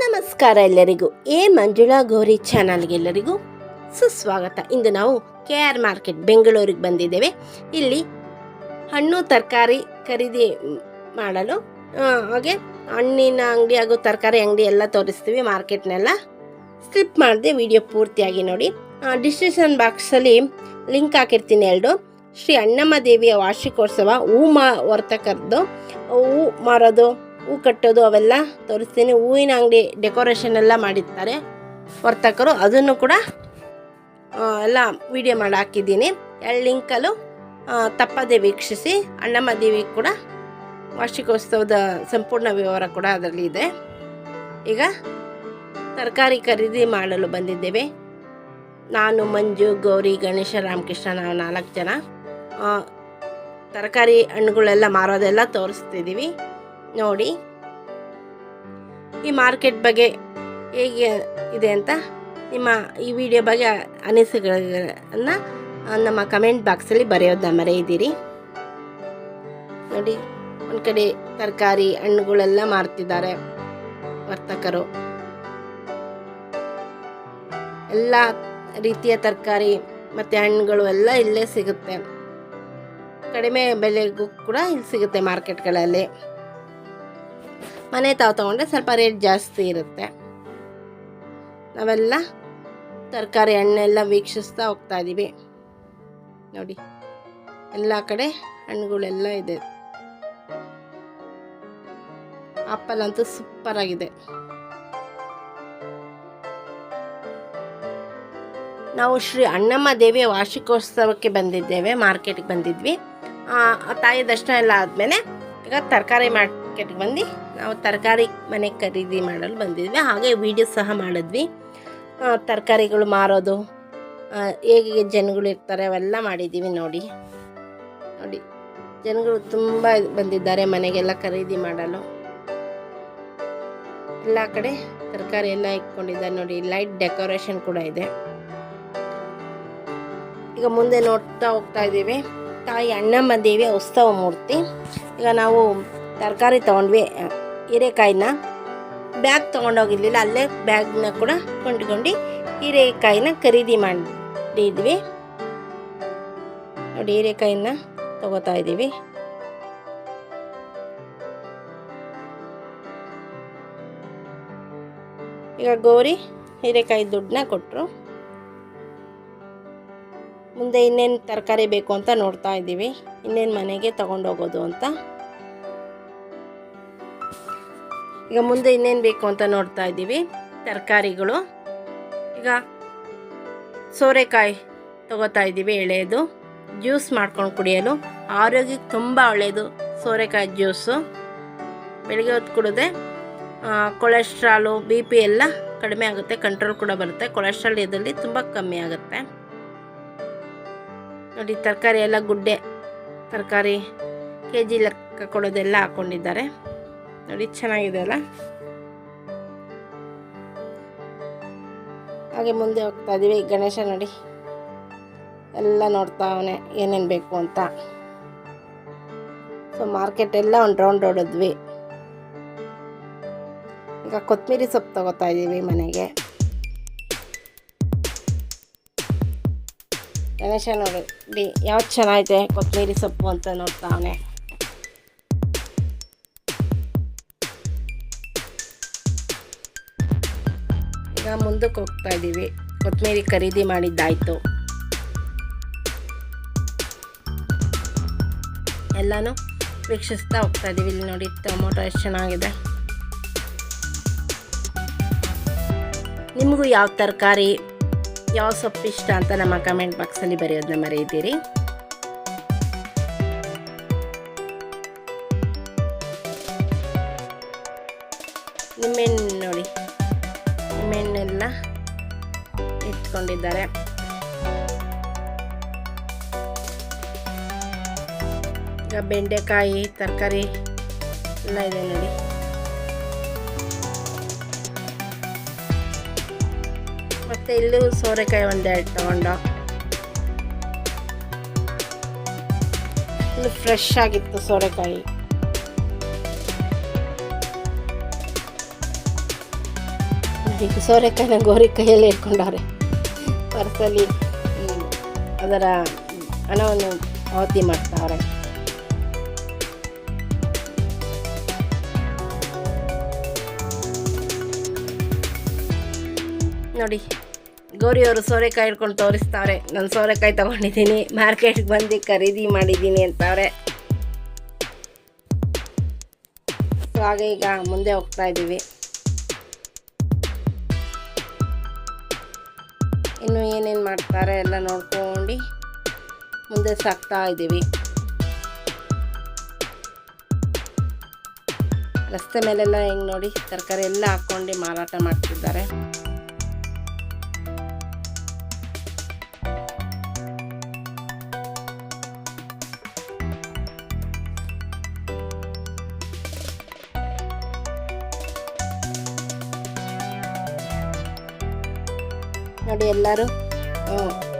ನಮಸ್ಕಾರ ಎಲ್ಲರಿಗೂ. ಎ ಮಂಜುಳಾ ಗೌರಿ ಚಾನಲ್ಗೆ ಎಲ್ಲರಿಗೂ ಸುಸ್ವಾಗತ. ಇಂದು ನಾವು ಕೆ ಆರ್ ಮಾರ್ಕೆಟ್ ಬೆಂಗಳೂರಿಗೆ ಬಂದಿದ್ದೇವೆ. ಇಲ್ಲಿ ಹಣ್ಣು ತರಕಾರಿ ಖರೀದಿ ಮಾಡಲು ಹಾಗೆ ಹಣ್ಣಿನ ಅಂಗಡಿ ಹಾಗೂ ತರಕಾರಿ ಅಂಗಡಿ ಎಲ್ಲ ತೋರಿಸ್ತೀವಿ ಮಾರ್ಕೆಟ್ನೆಲ್ಲ. ಸ್ಕಿಪ್ ಮಾಡಿದೆ ವಿಡಿಯೋ ಪೂರ್ತಿಯಾಗಿ ನೋಡಿ. ಡಿಸ್ಕ್ರಿಪ್ಷನ್ ಬಾಕ್ಸಲ್ಲಿ ಲಿಂಕ್ ಹಾಕಿರ್ತೀನಿ ಎರಡು. ಶ್ರೀ ಅಣ್ಣಮ್ಮ ದೇವಿಯ ವಾರ್ಷಿಕೋತ್ಸವ, ಹೂ ಮಾ ವರ್ತಕರದ್ದು, ಹೂ ಮಾರೋದು ಹೂ ಕಟ್ಟೋದು ಅವೆಲ್ಲ ತೋರಿಸ್ತೀನಿ. ಹೂವಿನ ಅಂಗಡಿ ಡೆಕೋರೇಷನ್ ಎಲ್ಲ ಮಾಡಿರ್ತಾರೆ. ವರ್ತಕರು ಅದನ್ನು ಕೂಡ ಎಲ್ಲ ವಿಡಿಯೋ ಮಾಡಿ ಹಾಕಿದ್ದೀನಿ. ಆ, ತಪ್ಪದೆ ವೀಕ್ಷಿಸಿ. ಅಣ್ಣಮ್ಮ ದೇವಿ ಕೂಡ ವಾರ್ಷಿಕೋತ್ಸವದ ಸಂಪೂರ್ಣ ವಿವರ ಕೂಡ ಅದರಲ್ಲಿ ಇದೆ. ಈಗ ತರಕಾರಿ ಖರೀದಿ ಮಾಡಲು ಬಂದಿದ್ದೇವೆ. ನಾನು ಮಂಜು ಗೌರಿ ಗಣೇಶ ರಾಮಕೃಷ್ಣ ನಾವು ನಾಲ್ಕು ಜನ. ತರಕಾರಿ ಹಣ್ಣುಗಳೆಲ್ಲ ಮಾರೋದೆಲ್ಲ ತೋರಿಸ್ತಿದ್ದೀವಿ. ನೋಡಿ. ಈ ಮಾರ್ಕೆಟ್ ಬಗ್ಗೆ ಹೇಗೆ ಇದೆ ಅಂತ ನಿಮ್ಮ ಈ ವಿಡಿಯೋ ಬಗ್ಗೆ ಅನಿಸಿಕೆಗಳನ್ನು ನಮ್ಮ ಕಮೆಂಟ್ ಬಾಕ್ಸಲ್ಲಿ ಬರೆಯೋದನ್ನ ಮರೆಯಿದ್ದೀರಿ. ನೋಡಿ, ಒಂದು ಕಡೆ ತರಕಾರಿ ಹಣ್ಣುಗಳೆಲ್ಲ ಮಾರ್ತಿದ್ದಾರೆ ವರ್ತಕರು. ಎಲ್ಲ ರೀತಿಯ ತರಕಾರಿ ಮತ್ತು ಹಣ್ಣುಗಳು ಎಲ್ಲ ಇಲ್ಲೇ ಸಿಗುತ್ತೆ. ಕಡಿಮೆ ಬೆಲೆಗೂ ಕೂಡ ಇಲ್ಲಿ ಸಿಗುತ್ತೆ ಮಾರ್ಕೆಟ್ಗಳಲ್ಲಿ. ಮನೆ ತಾವು ತೊಗೊಂಡ್ರೆ ಸ್ವಲ್ಪ ರೇಟ್ ಜಾಸ್ತಿ ಇರುತ್ತೆ. ನಾವೆಲ್ಲ ತರಕಾರಿ ಹಣ್ಣೆಲ್ಲ ವೀಕ್ಷಿಸ್ತಾ ಹೋಗ್ತಾ ಇದ್ದೀವಿ ನೋಡಿ, ಎಲ್ಲ ಕಡೆ ಹಣ್ಣುಗಳೆಲ್ಲ ಇದೆ. ಆಪಲ್ ಅಂತೂ ಸೂಪರ್ ಆಗಿದೆ. ನಾವು ಶ್ರೀ ಅಣ್ಣಮ್ಮ ದೇವಿಯ ವಾರ್ಷಿಕೋತ್ಸವಕ್ಕೆ ಬಂದಿದ್ದೇವೆ ಮಾರ್ಕೆಟ್ಗೆ ಬಂದಿದ್ವಿ. ತಾಯಿ ದರ್ಶನ ಎಲ್ಲ ಆದಮೇಲೆ ಈಗ ತರಕಾರಿ ಮಾರ್ಕೆಟ್ಗೆ ಬಂದು ನಾವು ತರಕಾರಿ ಮನೆ ಖರೀದಿ ಮಾಡಲು ಬಂದಿದ್ವಿ. ಹಾಗೆ ವೀಡಿಯೋ ಸಹ ಮಾಡಿದ್ವಿ. ತರಕಾರಿಗಳು ಮಾರೋದು ಹೇಗೆ ಜನಗಳು ಇರ್ತಾರೆ ಅವೆಲ್ಲ ಮಾಡಿದ್ದೀವಿ ನೋಡಿ. ನೋಡಿ, ಜನಗಳು ತುಂಬ ಬಂದಿದ್ದಾರೆ ಮನೆಗೆಲ್ಲ ಖರೀದಿ ಮಾಡಲು. ಎಲ್ಲ ಕಡೆ ತರಕಾರಿ ಎಲ್ಲ ಇಟ್ಕೊಂಡಿದ್ದಾರೆ ನೋಡಿ. ಲೈಟ್ ಡೆಕೋರೇಷನ್ ಕೂಡ ಇದೆ. ಈಗ ಮುಂದೆ ನೋಡ್ತಾ ಹೋಗ್ತಾ ಇದ್ದೀವಿ. ತಾಯಿ ಅಣ್ಣಮ್ಮ ದೇವಿ ಉತ್ಸವ ಮೂರ್ತಿ. ಈಗ ನಾವು ತರಕಾರಿ ತೊಗೊಂಡ್ವಿ. ಹೀರೆಕಾಯಿನ ಬ್ಯಾಗ್ ತೊಗೊಂಡೋಗಿರ್ಲಿಲ್ಲ, ಅಲ್ಲೇ ಬ್ಯಾಗ್ನ ಕೂಡ ಕೊಂಡ್ಕೊಂಡು ಹೀರೆಕಾಯಿನ ಖರೀದಿ ಮಾಡಿದ್ವಿ. ನೋಡಿ, ಹೀರೆಕಾಯಿನ ತಗೋತಾ ಇದ್ದೀವಿ. ಈಗ ಗೌರಿ ಹೀರೆಕಾಯಿ ದುಡ್ಡನ್ನ ಕೊಟ್ಟರು ಮುಂದೆ ಇನ್ನೇನು ತರಕಾರಿ ಬೇಕು ಅಂತ ನೋಡ್ತಾ ಇದ್ದೀವಿ. ಇನ್ನೇನು ಮನೆಗೆ ತಗೊಂಡೋಗೋದು ಅಂತ. ಈಗ ಮುಂದೆ ಇನ್ನೇನು ಬೇಕು ಅಂತ ನೋಡ್ತಾ ಇದ್ದೀವಿ. ತರಕಾರಿಗಳು. ಈಗ ಸೋರೆಕಾಯಿ ತಗೋತಾ ಇದ್ದೀವಿ ಎಳೆಯದು ಜ್ಯೂಸ್ ಮಾಡ್ಕೊಂಡು ಕುಡಿಯಲು. ಆರೋಗ್ಯಕ್ಕೆ ತುಂಬ ಒಳ್ಳೆಯದು ಸೋರೆಕಾಯಿ ಜ್ಯೂಸು. ಬೆಳಿಗ್ಗೆ ಹೊತ್ತು ಕುಡಿದ್ರೆ ಕೊಲೆಸ್ಟ್ರಾಲು, ಬಿ ಪಿ ಎಲ್ಲ ಕಡಿಮೆ ಆಗುತ್ತೆ, ಕಂಟ್ರೋಲ್ ಕೂಡ ಬರುತ್ತೆ. ಕೊಲೆಸ್ಟ್ರಾಲ್ ಇದರಲ್ಲಿ ತುಂಬ ಕಮ್ಮಿ ಆಗುತ್ತೆ. ನೋಡಿ, ತರಕಾರಿ ಎಲ್ಲ ಗುಡ್ಡೆ, ತರಕಾರಿ ಕೆ ಜಿ ಲೆಕ್ಕ ಕೊಡೋದೆಲ್ಲ ಹಾಕ್ಕೊಂಡಿದ್ದಾರೆ ನೋಡಿ ಚೆನ್ನಾಗಿದೆ ಅಲ್ಲ ಹಾಗೆ ಮುಂದೆ ಹೋಗ್ತಾ ಇದೀವಿ. ಗಣೇಶ ನೋಡಿ, ಎಲ್ಲ ನೋಡ್ತಾ ಅವನೇ, ಏನೇನು ಬೇಕು ಅಂತ. ಸೊ ಮಾರ್ಕೆಟ್ ಎಲ್ಲ ಒಂದು ರೌಂಡ್ ಹೊಡೆದ್ವಿ. ಈಗ ಕೊತ್ತಂಬರಿ ಸೊಪ್ಪು ತಗೋತಾ ಇದ್ದೀವಿ ಮನೆಗೆ. ಗಣೇಶ ನೋಡಿ ಯಾವ್ದು ಚೆನ್ನಾಗಿದೆ ಕೊತ್ತಂಬರಿ ಸೊಪ್ಪು ಅಂತ ನೋಡ್ತಾವನೆ ಈಗ ಮುಂದಕ್ಕೆ ಹೋಗ್ತಾ ಇದ್ದೀವಿ ಕೊತ್ತಂಬರಿ ಖರೀದಿ ಮಾಡಿದ್ದಾಯಿತು. ಎಲ್ಲನೂ ವೀಕ್ಷಿಸ್ತಾ ಹೋಗ್ತಾ ಇದ್ದೀವಿ ಇಲ್ಲಿ ನೋಡಿ, ಟೊಮೊಟೊ ಎಷ್ಟು ಚೆನ್ನಾಗಿದೆ. ನಿಮಗೂ ಯಾವ ತರಕಾರಿ, ಯಾವ ಸೊಪ್ಪು ಇಷ್ಟ ಅಂತ ನಮ್ಮ ಕಮೆಂಟ್ ಬಾಕ್ಸಲ್ಲಿ ಬರೆಯೋದನ್ನ ಮರೆಯಿದ್ದೀರಿ ನಿಮ್ಮೆಣ್ಣು ನಿಮ್ಮೆಣ್ಣೆಲ್ಲ ಇಟ್ಕೊಂಡಿದ್ದಾರೆ. ಈಗ ಬೆಂಡೆಕಾಯಿ, ತರಕಾರಿ ಎಲ್ಲ ಇದೆ ನೋಡಿ. ಮತ್ತೆ ಇಲ್ಲೂ ಸೋರೆಕಾಯಿ ಒಂದೆರಡು ತಗೊಂಡು. ಇಲ್ಲಿ ಫ್ರೆಶ್ ಆಗಿತ್ತು ಸೋರೆಕಾಯಿ. ಈಗ ಸೋರೆಕಾಯಿನ ಗೋರಿ ಕೈಯಲ್ಲಿ ಇಟ್ಕೊಂಡವ್ರೆ. ಪರ್ಸಲ್ಲಿ ಅದರ ಹಣವನ್ನು ಪಾವತಿ ಮಾಡ್ತಾವ್ರೆ. ನೋಡಿ, ಗೌರಿಯವರು ಸೋರೆಕಾಯಿ ಹಿಡ್ಕೊಂಡು ತೋರಿಸ್ತಾವ್ರೆ. ನಾನು ಸೋರೆಕಾಯಿ ತಗೊಂಡಿದ್ದೀನಿ, ಮಾರ್ಕೆಟ್ಗೆ ಬಂದು ಖರೀದಿ ಮಾಡಿದ್ದೀನಿ ಅಂತವ್ರೆ. ಸೊ, ಹಾಗೆ ಈಗ ಮುಂದೆ ಹೋಗ್ತಾ ಇದ್ದೀವಿ. ಇನ್ನು ಏನೇನು ಮಾಡ್ತಾರೆ ಎಲ್ಲ ನೋಡ್ಕೊಂಡು ಮುಂದೆ ಸಾಕ್ತಾ ಇದ್ದೀವಿ. ರಸ್ತೆ ಮೇಲೆಲ್ಲ ಹೆಂಗೆ ನೋಡಿ, ತರಕಾರಿ ಎಲ್ಲ ಹಾಕ್ಕೊಂಡು ಮಾರಾಟ ಮಾಡ್ತಿದ್ದಾರೆ. ನೋಡಿ ಎಲ್ಲರೂ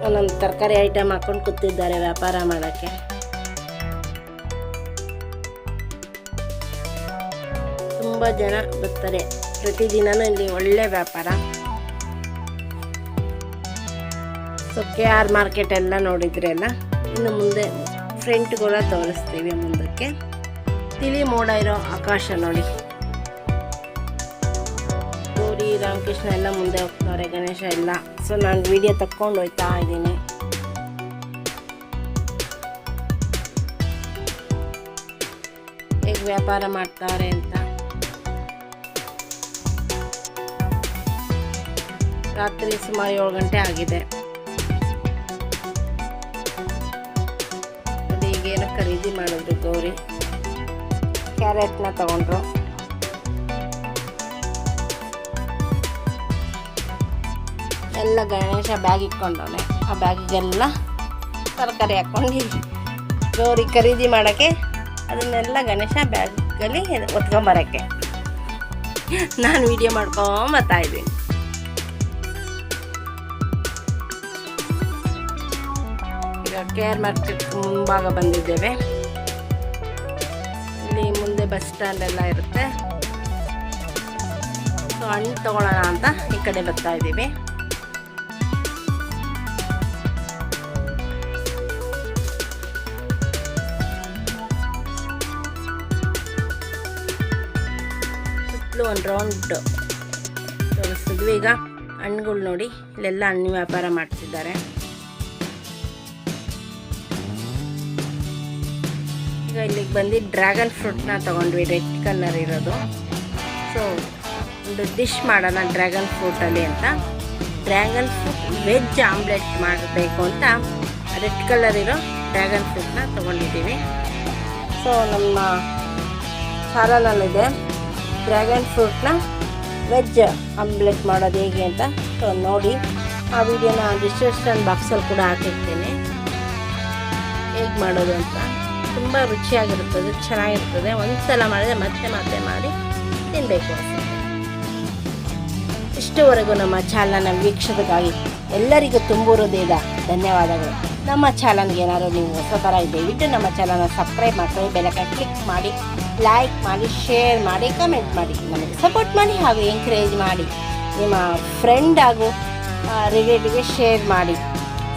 ಒಂದೊಂದು ತರಕಾರಿ ಐಟಮ್ ಹಾಕೊಂಡು ಕೂತಿದ್ದಾರೆ ವ್ಯಾಪಾರ ಮಾಡೋಕ್ಕೆ. ತುಂಬ ಜನ ಬರ್ತಾರೆ. ಪ್ರತಿದಿನ ಇಲ್ಲಿ ಒಳ್ಳೆ ವ್ಯಾಪಾರ. ಸೊ ಕೆ ಆರ್ ಮಾರ್ಕೆಟ್ ಎಲ್ಲ ನೋಡಿದ್ರೆಲ್ಲ ಇನ್ನು ಮುಂದೆ ಫ್ರೆಂಟ್ಗಳ ತೋರಿಸ್ತೀವಿ ಮುಂದಕ್ಕೆ. ತಿಳಿ ಮೋಡ ಇರೋ ಆಕಾಶ ನೋಡಿ. ಗೌರಿ ರಾಮಕೃಷ್ಣ ಎಲ್ಲ ಮುಂದೆ ಹೋಗ್ತಾರೆ, ಗಣೇಶ ಎಲ್ಲ. ಸೊ ನಾನು ವಿಡಿಯೋ ತಕ್ಕೊಂಡು ಹೋಯ್ತಾ ಇದ್ದೀನಿ. ಹೇಗೆ ವ್ಯಾಪಾರ ಮಾಡ್ತಾರೆ ಅಂತ. ರಾತ್ರಿ ಸುಮಾರು ಏಳು ಗಂಟೆ ಆಗಿದೆ. ಈಗೇನೋ ಖರೀದಿ ಮಾಡಿದ್ರು ಗೌರಿ. ಕ್ಯಾರೆಟ್ನ ತಗೊಂಡ್ರು. ಎಲ್ಲ ಗಣೇಶ ಬ್ಯಾಗ್ ಇಟ್ಕೊಂಡವನೆ. ಆ ಬ್ಯಾಗಿಗೆಲ್ಲ ತರಕಾರಿ ಹಾಕ್ಕೊಂಡು ಗೌರಿ ಖರೀದಿ ಮಾಡೋಕ್ಕೆ ಅದನ್ನೆಲ್ಲ ಗಣೇಶ ಬ್ಯಾಗಲ್ಲಿ ಒತ್ಕೊಂಬರೋಕ್ಕೆ. ನಾನು ವಿಡಿಯೋ ಮಾಡ್ಕೊಂಬತ್ತಾ ಇದ್ದೀನಿ. ಈಗ ಕೆ ಆರ್ ಮಾರ್ಕೆಟ್ ಮುಂಭಾಗ ಬಂದಿದ್ದೇವೆ. ಇಲ್ಲಿ ಮುಂದೆ ಬಸ್ ಸ್ಟ್ಯಾಂಡ್ ಎಲ್ಲ ಇರುತ್ತೆ. ಸೊ ಹಣ್ಣು ತೊಗೊಳ್ಳೋಣ ಅಂತ ಈ ಕಡೆ ಬರ್ತಾ ಇದ್ದೀವಿ. ಸುತ್ತಲೂ ಒಂದು ರೌಂಡ್ ತೋರಿಸಿದ್ವಿ. ಈಗ ಹಣ್ಣುಗಳು ನೋಡಿ, ಇಲ್ಲೆಲ್ಲ ಹಣ್ಣು ವ್ಯಾಪಾರ ಮಾಡ್ತಿದ್ದಾರೆ. ಈಗ ಇಲ್ಲಿಗೆ ಬಂದು ಡ್ರ್ಯಾಗನ್ ಫ್ರೂಟ್ನ ತೊಗೊಂಡ್ವಿ, ರೆಡ್ ಕಲರ್ ಇರೋದು. ಸೊ ಒಂದು ಡಿಶ್ ಮಾಡೋಣ ಡ್ರ್ಯಾಗನ್ ಫ್ರೂಟಲ್ಲಿ ಅಂತ. ಡ್ರ್ಯಾಗನ್ ಫ್ರೂಟ್ ವೆಜ್ ಆಮ್ಲೆಟ್ ಮಾಡಬೇಕು ಅಂತ ರೆಡ್ ಕಲರ್ ಇರೋ ಡ್ರ್ಯಾಗನ್ ಫ್ರೂಟ್ನ ತೊಗೊಂಡಿದ್ದೀವಿ. ಸೊ ನಮ್ಮ ಚಾನಲಲ್ಲಿದೆ ಡ್ರ್ಯಾಗನ್ ಫ್ರೂಟ್ನ ವೆಜ್ ಆಮ್ಲೆಟ್ ಮಾಡೋದು ಹೇಗೆ ಅಂತ ನೋಡಿ, ಆ ವಿಡಿಯೋನ ಡಿಸ್ಕ್ರಿಪ್ಷನ್ ಬಾಕ್ಸಲ್ಲಿ ಕೂಡ ಹಾಕಿರ್ತೀನಿ. ಹೇಗೆ ಮಾಡೋದು ಅಂತ. ತುಂಬ ರುಚಿಯಾಗಿರುತ್ತದೆ ಚೆನ್ನಾಗಿರ್ತದೆ ಒಂದು ಸಲ ಮಾಡಿದರೆ ಮತ್ತೆ ಮತ್ತೆ ಮಾಡಿ ತಿನ್ನಬೇಕು ಇಷ್ಟುವರೆಗೂ ನಮ್ಮ ಚಾನಲ್ನ ವೀಕ್ಷಕರಿಗಾಗಿ ಎಲ್ಲರಿಗೂ ತುಂಬು ಹೃದಯದ ಧನ್ಯವಾದಗಳು. ನಮ್ಮ ಚಾನಲ್ಗೆ ಏನಾದರೂ ನೀವು ಹೊಸ ಥರ ದಯವಿಟ್ಟು ನಮ್ಮ ಚಾನಲ್ನ ಸಬ್ಸ್ಕ್ರೈಬ್ ಮಾಡ್ಕೊಳ್ಳಿ ಬೆಲಕ ಕ್ಲಿಕ್ ಮಾಡಿ ಲೈಕ್ ಮಾಡಿ ಶೇರ್ ಮಾಡಿ ಕಮೆಂಟ್ ಮಾಡಿ. ನಮಗೆ ಸಪೋರ್ಟ್ ಮಾಡಿ ಹಾಗೂ ಎಂಕರೇಜ್ ಮಾಡಿ. ನಿಮ್ಮ ಫ್ರೆಂಡ್ ಹಾಗೂ ರಿಲೇಟಿವ್ಗೆ ಶೇರ್ ಮಾಡಿ.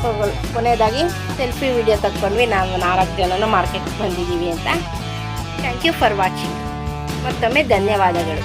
ಸೊ ಕೊನೆಯದಾಗಿ ಸೆಲ್ಫಿ ವಿಡಿಯೋ ತಗೊಂಡ್ವಿ ನಾವು ನಾಲ್ಕು ಜನನೂ ಮಾರ್ಕೆಟ್ಗೆ ಬಂದಿದ್ದೀವಿ ಅಂತ. ಥ್ಯಾಂಕ್ ಯು ಫಾರ್ ವಾಚಿಂಗ್ ಮತ್ತೊಮ್ಮೆ ಧನ್ಯವಾದಗಳು.